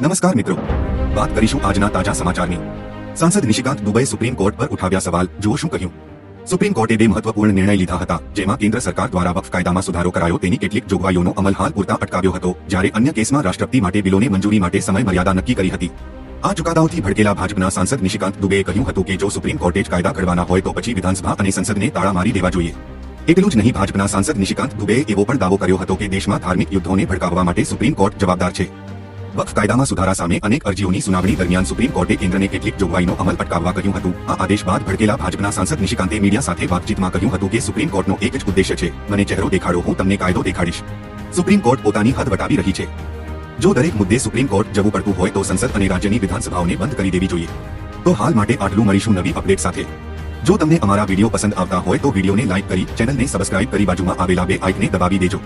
નમસ્કાર મિત્રો વાત કરીશું આજના તાજા સમાચારની સાંસદ નિશિકાંત દુબઈ સુપ્રીમ કોર્ટ પર ઉઠાવ્યા સવાલ જુઓ શું કહ્યું સુપ્રીમ કોર્ટે બે મહત્વપૂર્ણ નિર્ણય લીધા હતા જેમાં કેન્દ્ર સરકાર દ્વારા વક્ફ કાયદામાં સુધારો કરાયો તેની કેટલીક જોગવાઈઓનો અમલ હાલ પૂરતા અટકાવ્યો હતો જ્યારે અન્ય કેસમાં રાષ્ટ્રપતિ માટે બિલોને મંજૂરી માટે સમય મર્યાદા નક્કી કરી હતી આ ચુકાદાઓથી ભડકેલા ભાજપના સાંસદ નિશિકાંત દુબેએ કહ્યું હતું કે જો સુપ્રીમ કોર્ટે જ કાયદા ઘડવાના હોય તો પછી વિધાનસભા અને સંસદને તાળા મારી દેવા જોઈએ એટલું જ નહીં ભાજપના સાંસદ નિશિકાંત દુબેએ એવો પણ દાવો કર્યો હતો કે દેશમાં ધાર્મિક યુદ્ધોને ભડકાવવા માટે સુપ્રીમ કોર્ટ જવાબદાર છે વક્ફ કાયદામાં સુધારા સામે અનેક અરજીઓની સુનાવણી દરમિયાન સુપ્રીમ કોર્ટે કેન્દ્રને કેટલીક જોગવાઈનો અમલ અટકાવવા કહ્યું હતું. આ આદેશ બાદ ભડકેલા ભાજપના સાંસદ નિશિકાંતે મીડિયા સાથે વાતચીતમાં કહ્યું હતું કે સુપ્રીમ કોર્ટનો એક જ ઉદ્દેશ્ય છે. મને ચહેરો દેખાડો, હું તમને કાયદો દેખાડીશ. સુપ્રીમ કોર્ટ પોતાની હદ વટાવી રહી છે. જો દરેક મુદ્દે સુપ્રીમ કોર્ટ જવું પડતું હોય તો સંસદ અને રાજ્યની વિધાનસભાઓને બંધ કરી દેવી જોઈએ. તો હાલ માટે આટલું મળીશું નવી અપડેટ સાથે. જો તમને અમારા વીડિયો પસંદ આવતા હોય તો વિડીયોને લાઇક કરી, ચેનલને સબસ્ક્રાઇબ કરી બાજુમાં આવેલા બે આઇકને દબાવી દેજો.